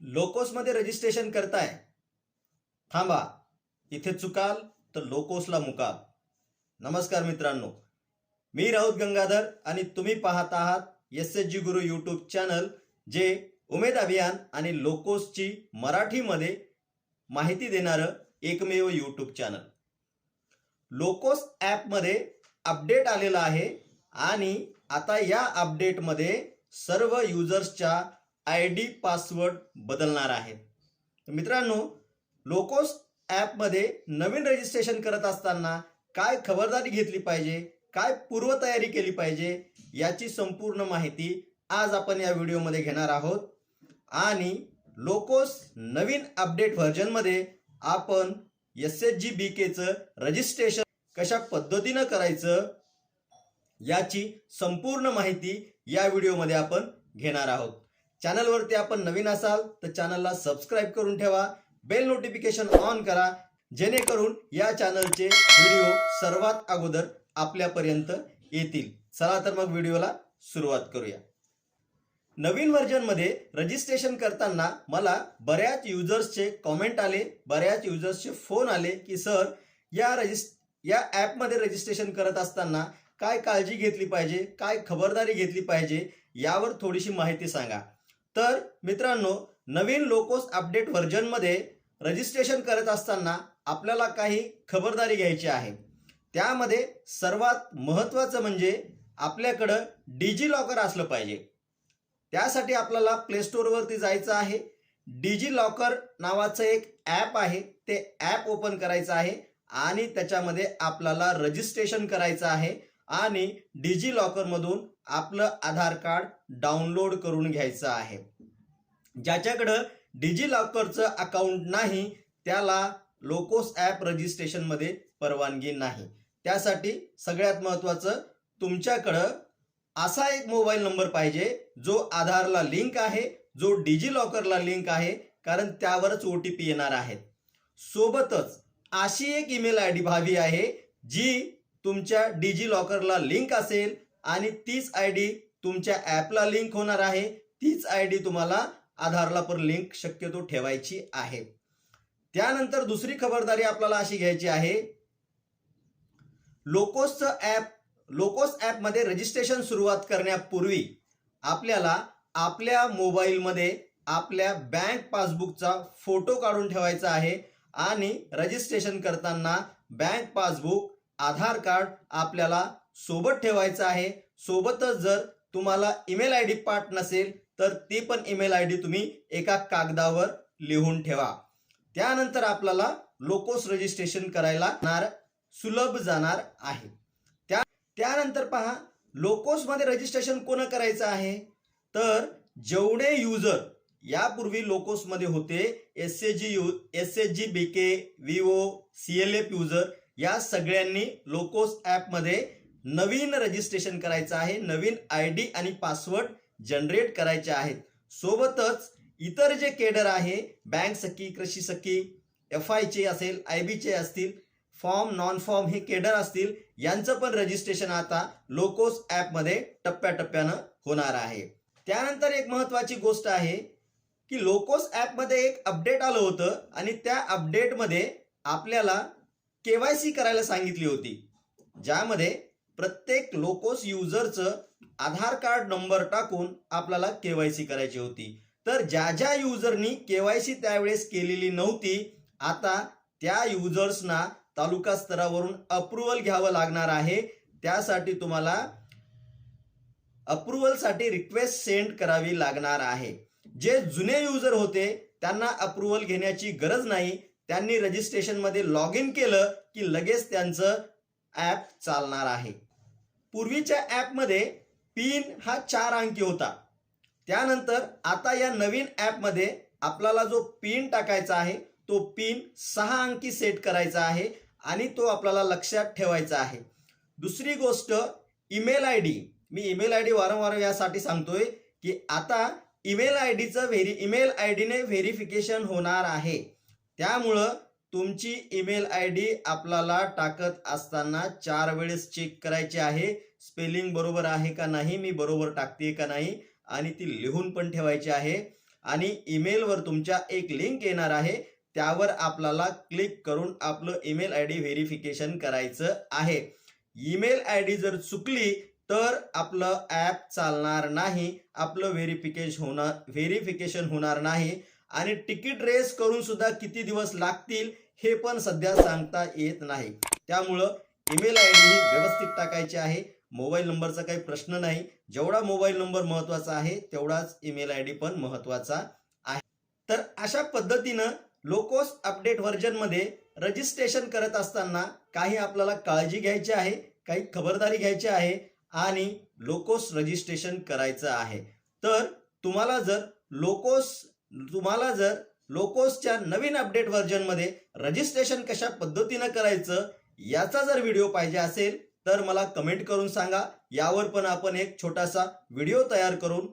लोकोसमध्ये registration करताय. थांबा. इथे चुकाल तर लोकोसला मुकाल. नमस्कार मित्रांनो. मी राऊत गंगाधर आणि तुम्ही पाहत आहात एस एच जी गुरु यूट्यूब चॅनल जे उमेद अभियान आणि लोकोसची मराठीमध्ये माहिती देणारं एकमेव यूट्यूब चॅनल लोकोस ॲपमध्ये अपडेट आलेला आहे आणि आता या अपडेटमध्ये सर्व युजर्सच्या आय डी पासवर्ड बदलणार आहे. तर मित्रांनो लोकोस ॲपमध्ये नवीन रजिस्ट्रेशन करत असताना काय खबरदारी घेतली पाहिजे काय पूर्वतयारी केली पाहिजे याची संपूर्ण माहिती आज आपण या व्हिडिओमध्ये घेणार आहोत. आणि लोकोस नवीन अपडेट व्हर्जनमध्ये आपण एस एच जी बी केचं रजिस्ट्रेशन कशा पद्धतीनं करायचं याची संपूर्ण माहिती या व्हिडिओमध्ये आपण घेणार आहोत. चॅनलवरती आपण नवीन असाल तर चॅनलला सबस्क्राईब करून ठेवा बेल नोटिफिकेशन ऑन करा जेणेकरून या चॅनलचे व्हिडिओ सर्वात अगोदर आपल्यापर्यंत येतील. चला तर मग व्हिडिओला सुरुवात करूया. नवीन व्हर्जनमध्ये रजिस्ट्रेशन करताना मला बऱ्याच युजर्सचे कॉमेंट आले बऱ्याच युजर्सचे फोन आले की सर या रजिस् या ॲपमध्ये रजिस्ट्रेशन करत असताना काय काळजी घेतली पाहिजे? काय खबरदारी घेतली पाहिजे? यावर थोडीशी माहिती सांगा. तर मित्रांनो नवीन लोकोस अपडेट व्हर्जनमध्ये रजिस्ट्रेशन करत असताना आपल्याला काही खबरदारी घ्यायची आहे. त्यामध्ये सर्वात महत्त्वाचं म्हणजे आपल्याकडं डिजी लॉकर असलं पाहिजे. त्यासाठी आपल्याला प्ले स्टोअरवरती जायचं आहे. डिजी लॉकर नावाचं एक ॲप आहे. ते ॲप ओपन करायचं आहे आणि त्याच्यामध्ये आपल्याला रजिस्ट्रेशन करायचं आहे. आणि डिजी लॉकरमधून आपलं आधार कार्ड डाउनलोड करून घ्यायचं आहे. ज्याच्याकडं डिजी लॉकरचं अकाउंट नाही त्याला लोकोस ॲप रजिस्ट्रेशनमध्ये परवानगी नाही. त्यासाठी सगळ्यात महत्त्वाचं तुमच्याकडं असा एक मोबाईल नंबर पाहिजे जो आधारला लिंक आहे जो डिजी लॉकरला लिंक आहे कारण त्यावरच ओ टी पी येणार आहेत सोबतच अशी एक ईमेल आय डी भावी आहे जी तुमच्या डिजी लॉकरला लिंक असेल आणि तीच आय डी तुमच्या ॲपला लिंक होणार आहे. तीच आय डी तुम्हाला आधारला पर लिंक शक्यतो ठेवायची आहे. त्यानंतर दुसरी खबरदारी आपल्याला अशी घ्यायची आहे. लोकोसचं ॲप लोकोस ॲपमध्ये रजिस्ट्रेशन सुरुवात करण्यापूर्वी आपल्याला आपल्या मोबाईलमध्ये आपल्या बँक पासबुकचा फोटो काढून ठेवायचा आहे आणि रजिस्ट्रेशन करताना बँक पासबुक आधार कार्ड आपल्याला सोबत ठेवायचं आहे. सोबतच जर तुम्हाला ईमेल आय डी पाठ नसेल तर ती पण ईमेल आय डी तुम्ही एका कागदावर लिहून ठेवा. त्यानंतर आपल्याला लोकोस रजिस्ट्रेशन करायला जाणार सुलभ जाणार आहे. त्या त्यानंतर पहा लोकोसमध्ये रजिस्ट्रेशन कोण करायचं आहे? तर जेवढे युजर यापूर्वी लोकोसमध्ये होते S G U S H G B K Vivo C L F user या सगळ्यांनी लोकोस ॲपमध्ये नवीन रजिस्ट्रेशन करायचं आहे नवीन आय डी आणि पासवर्ड जनरेट करायचे आहेत. सोबतच इतर जे केडर आहे बँक सखी कृषी सखी एफ आयचे असेल आय बीचे असतील फॉर्म नॉन फॉर्म हे केडर असतील यांचं पण रजिस्ट्रेशन आता लोकोस ॲपमध्ये टप्प्याटप्प्यानं होणार आहे. त्यानंतर एक महत्त्वाची गोष्ट आहे की लोकोस ॲपमध्ये एक अपडेट आलं होतं आणि त्या अपडेटमध्ये आपल्याला केवायसी करायला सांगितली होती. ज्यामध्ये प्रत्येक लोकोस युजरचं आधार कार्ड नंबर टाकून आपल्याला केवायसी करायची होती. तर ज्या ज्या युजरनी केवायसी त्यावेळेस केलेली नव्हती आता त्या युजर्सना तालुका स्तरावरून अप्रुव्हल घ्यावं लागणार आहे. त्यासाठी तुम्हाला अप्रुव्हलसाठी रिक्वेस्ट सेंड करावी लागणार आहे. जे जुने युजर होते त्यांना अप्रुव्हल घेण्याची गरज नाही. त्यांनी रजिस्ट्रेशनमध्ये लॉग इन केलं की लगेच त्यांचं ॲप चालणार आहे. पूर्वीच्या ॲपमध्ये पिन हा चार अंकी होता. त्यानंतर आता या नवीन ॲपमध्ये आपल्याला जो पिन टाकायचा आहे तो पिन सहा अंकी सेट करायचा आहे आणि तो आपल्याला लक्षात ठेवायचा आहे. दुसरी गोष्ट ईमेल आय डी मी ईमेल आय डी वारंवार यासाठी सांगतोय की आता ईमेल आय डीचं व्हेरी ईमेल आय डीने व्हेरिफिकेशन होणार आहे. त्यामुळं तुमची ईमेल आय डी आपल्याला टाकत असताना चार वेळेस चेक करायची आहे. स्पेलिंग बरोबर आहे का नाही मी बरोबर टाकते का नाही आणि ती लिहून पण ठेवायची आहे. आणि ईमेलवर तुमच्या एक लिंक येणार आहे. त्यावर आपल्याला क्लिक करून आपलं ईमेल आय डी व्हेरिफिकेशन करायचं आहे. ईमेल आय डी जर चुकली तर आपलं ॲप चालणार नाही. आपलं व्हेरिफिकेशन होणार व्हेरिफिकेशन होणार नाही. आणि तिकीट रेस करून सुद्धा किती दिवस लागतील हे पण सध्या सांगता येत नाही. त्यामुळं ईमेल आय डी व्यवस्थित टाकायची आहे. मोबाईल नंबरचा काही प्रश्न नाही. जेवढा मोबाईल नंबर महत्त्वाचा आहे तेवढाच ईमेल आय डी पण महत्त्वाचा आहे. तर अशा पद्धतीनं लोकोस अपडेट व्हर्जनमध्ये रजिस्ट्रेशन करत असताना काही आपल्याला काळजी घ्यायची आहे काही खबरदारी घ्यायची आहे आणि लोकोस रजिस्ट्रेशन करायचं आहे. तर तुम्हाला जर लोकोस तुम्हाला जर लोकोसच्या नवीन अपडेट व्हर्जनमध्ये रजिस्ट्रेशन कशा पद्धतीनं करायचं याचा जर व्हिडिओ पाहिजे असेल तर मला कमेंट करून सांगा. यावर पण आपण एक छोटासा व्हिडिओ तयार करून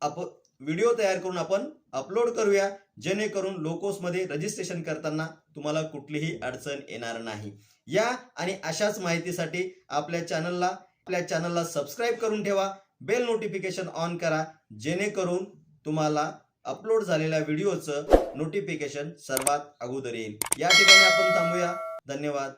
आप व्हिडिओ तयार करून आपण अपलोड करूया जेणेकरून लोकोसमध्ये रजिस्ट्रेशन करताना तुम्हाला कुठलीही अडचण येणार नाही. या आणि अशाच माहितीसाठी आपल्या चॅनलला आपल्या चॅनलला सबस्क्राईब करून ठेवा. बेल नोटिफिकेशन ऑन करा जेणेकरून तुम्हाला अपलोड झालेल्या व्हिडिओचं नोटिफिकेशन सर्वात अगोदर येईल. या ठिकाणी आपण थांबूया. धन्यवाद.